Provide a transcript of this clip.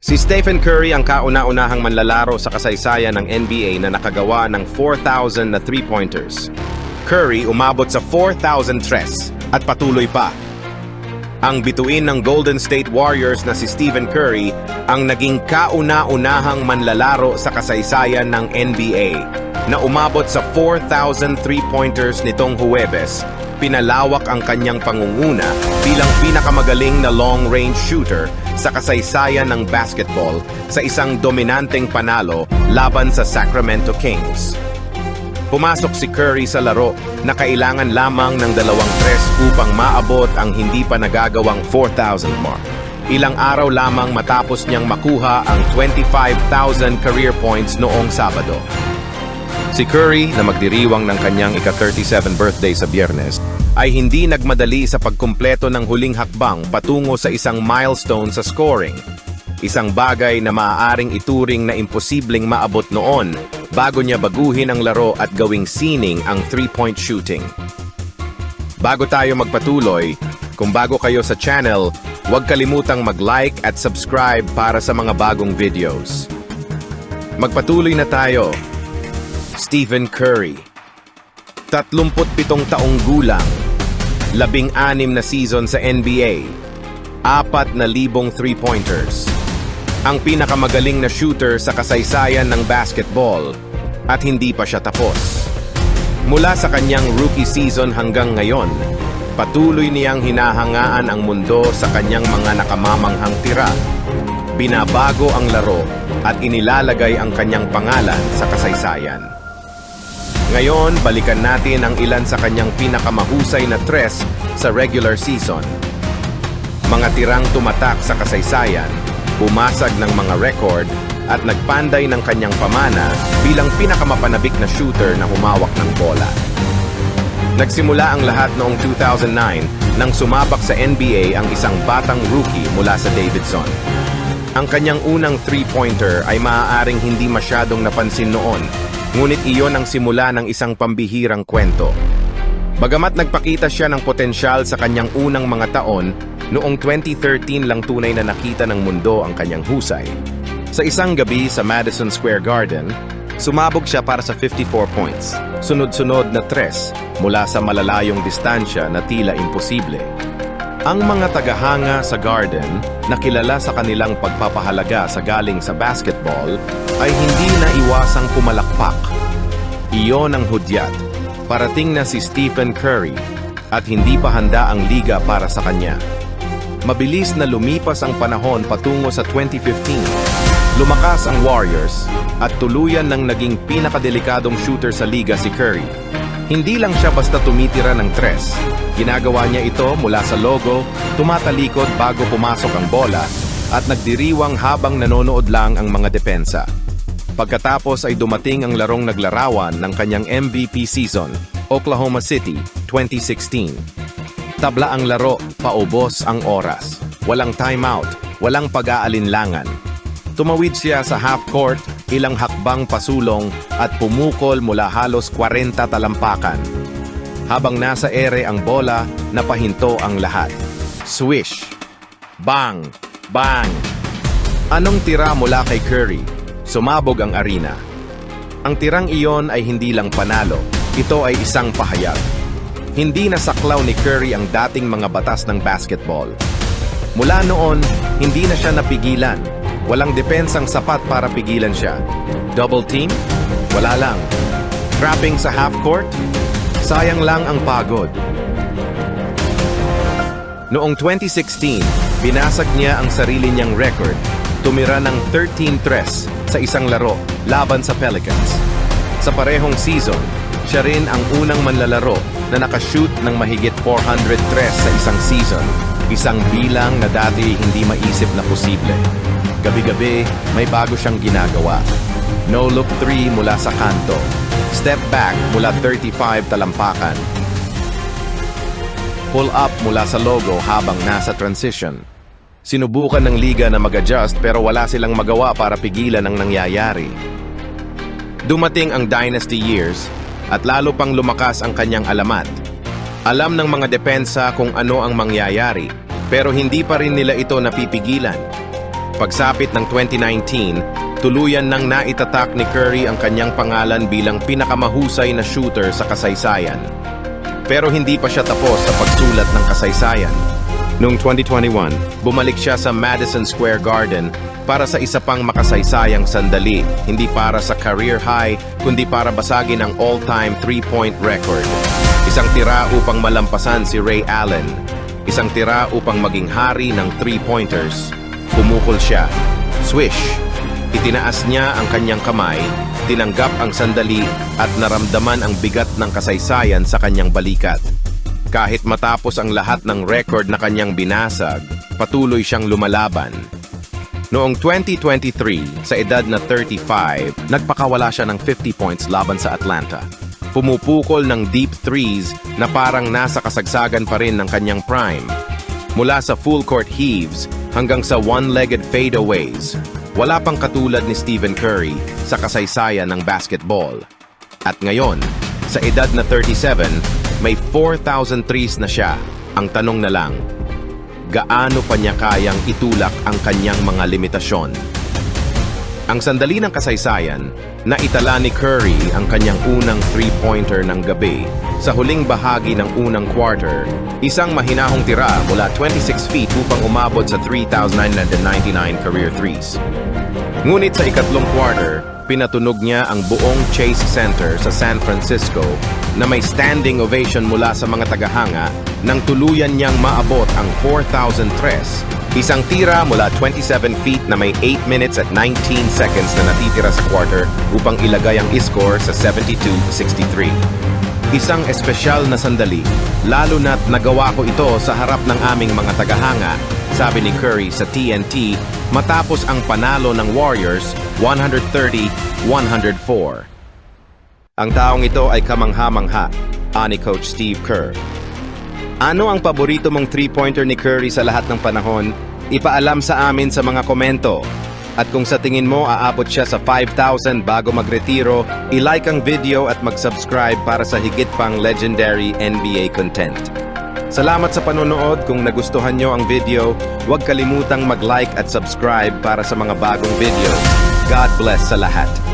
Si Stephen Curry ang kauna-unahang manlalaro sa kasaysayan ng NBA na nakagawa ng 4,000 na three-pointers. Curry umabot sa 4,000 tres at patuloy pa. Ang bituin ng Golden State Warriors na si Stephen Curry ang naging kauna-unahang manlalaro sa kasaysayan ng NBA na umabot sa 4,000 three-pointers nitong Huwebes. Pinalawak ang kanyang pangunguna bilang pinakamagaling na long-range shooter sa kasaysayan ng basketball sa isang dominanteng panalo laban sa Sacramento Kings. Pumasok si Curry sa laro na kailangan lamang ng dalawang tres upang maabot ang hindi pa nagagawang 4,000 mark. Ilang araw lamang matapos niyang makuha ang 25,000 career points noong Sabado. Si Curry, na magdiriwang ng kanyang ika-37 birthday sa biyernes, ay hindi nagmadali sa pagkumpleto ng huling hakbang patungo sa isang milestone sa scoring. Isang bagay na maaaring ituring na imposibleng maabot noon bago niya baguhin ang laro at gawing sining ang three-point shooting. Bago tayo magpatuloy, kung bago kayo sa channel, huwag kalimutang mag-like at subscribe para sa mga bagong videos. Magpatuloy na tayo. Stephen Curry 37 taong gulang, labing-anim na season sa NBA, apat na libong three-pointers, ang pinakamagaling na shooter sa kasaysayan ng basketball at hindi pa siya tapos. Mula sa kanyang rookie season hanggang ngayon, patuloy niyang hinahangaan ang mundo sa kanyang mga nakamamanghang tira. Binabago ang laro at inilalagay ang kanyang pangalan sa kasaysayan. Ngayon, balikan natin ang ilan sa kanyang pinakamahusay na tres sa regular season. Mga tirang tumatak sa kasaysayan, bumasag ng mga record, at nagpanday ng kanyang pamana bilang pinakamapanabik na shooter na humawak ng bola. Nagsimula ang lahat noong 2009 nang sumabak sa NBA ang isang batang rookie mula sa Davidson. Ang kanyang unang three-pointer ay maaaring hindi masyadong napansin noon, ngunit iyon ang simula ng isang pambihirang kwento. Bagamat nagpakita siya ng potensyal sa kanyang unang mga taon, noong 2013 lang tunay na nakita ng mundo ang kanyang husay. Sa isang gabi sa Madison Square Garden, sumabog siya para sa 54 points, sunod-sunod na tres mula sa malalayong distansya na tila imposible. Ang mga tagahanga sa Garden na kilala sa kanilang pagpapahalaga sa galing sa basketball ay hindi na iwasang pumalakpak. Iyon ang hudyat. Parating na si Stephen Curry at hindi pa handa ang liga para sa kanya. Mabilis na lumipas ang panahon patungo sa 2015. Lumakas ang Warriors at tuluyan ng naging pinakadelikadong shooter sa liga si Curry. Hindi lang siya basta tumitira ng tres. Ginagawa niya ito mula sa logo, tumatalikod bago pumasok ang bola, at nagdiriwang habang nanonood lang ang mga depensa. Pagkatapos ay dumating ang larong naglarawan ng kanyang MVP season, Oklahoma City, 2016. Tabla ang laro, paubos ang oras. Walang timeout, walang pag-aalinlangan. Tumawid siya sa half court, ilang hakbang pasulong at pumukol mula halos 40 talampakan. Habang nasa ere ang bola, napahinto ang lahat. Swish! Bang! Bang! Anong tira mula kay Curry? Sumabog ang arena. Ang tirang iyon ay hindi lang panalo, ito ay isang pahayag. Hindi nasaklaw ni Curry ang dating mga batas ng basketball. Mula noon, hindi na siya napigilan. Walang depensang sapat para pigilan siya. Double team? Wala lang. Trapping sa half court? Sayang lang ang pagod. Noong 2016, binasag niya ang sarili niyang record. Tumira ng 13 tres sa isang laro laban sa Pelicans. Sa parehong season, siya rin ang unang manlalaro na nakashoot ng mahigit 400 tres sa isang season. Isang bilang na dati hindi maisip na posible. Gabi-gabi, may bago siyang ginagawa. No-look 3 mula sa kanto. Step back mula 35 talampakan. Pull up mula sa logo habang nasa transition. Sinubukan ng liga na mag-adjust pero wala silang magawa para pigilan ang nangyayari. Dumating ang dynasty years at lalo pang lumakas ang kanyang alamat. Alam ng mga depensa kung ano ang mangyayari pero hindi pa rin nila ito napipigilan. Pagsapit ng 2019, tuluyan nang naitatak ni Curry ang kanyang pangalan bilang pinakamahusay na shooter sa kasaysayan. Pero hindi pa siya tapos sa pagsulat ng kasaysayan. Noong 2021, bumalik siya sa Madison Square Garden para sa isa pang makasaysayang sandali, hindi para sa career high, kundi para basagin ang all-time three-point record. Isang tira upang malampasan si Ray Allen. Isang tira upang maging hari ng three-pointers. Pumukol siya. Swish! Itinaas niya ang kanyang kamay, tinanggap ang sandali at naramdaman ang bigat ng kasaysayan sa kanyang balikat. Kahit matapos ang lahat ng record na kanyang binasag, patuloy siyang lumalaban. Noong 2023, sa edad na 35, nagpakawala siya ng 50 points laban sa Atlanta. Pumupukol ng deep threes na parang nasa kasagsagan pa rin ng kanyang prime. Mula sa full court heaves hanggang sa one-legged fadeaways, wala pang katulad ni Stephen Curry sa kasaysayan ng basketball. At ngayon, sa edad na 37, may 4,000 threes na siya. Ang tanong na lang, gaano pa niya kayang itulak ang kanyang mga limitasyon? Ang sandali ng kasaysayan, naitala ni Curry ang kanyang unang three-pointer ng gabi sa huling bahagi ng unang quarter, isang mahinahong tira mula 26 feet upang umabot sa 3,999 career threes. Ngunit sa ikatlong quarter, pinatunog niya ang buong Chase Center sa San Francisco na may standing ovation mula sa mga tagahanga nang tuluyan niyang maabot ang 4,000 tres. Isang tira mula 27 feet na may 8 minutes at 19 seconds na natitira sa quarter upang ilagay ang score sa 72-63. Isang espesyal na sandali, lalo na't nagawa ko ito sa harap ng aming mga tagahanga, sabi ni Curry sa TNT matapos ang panalo ng Warriors 130-104. Ang taong ito ay kamangha-mangha, ani Coach Steve Kerr. Ano ang paborito mong three-pointer ni Curry sa lahat ng panahon? Ipaalam sa amin sa mga komento. At kung sa tingin mo aabot siya sa 5,000 bago magretiro, i-like ang video at mag-subscribe para sa higit pang legendary NBA content. Salamat sa panonood. Kung nagustuhan nyo ang video, huwag kalimutang mag-like at subscribe para sa mga bagong video. God bless sa lahat.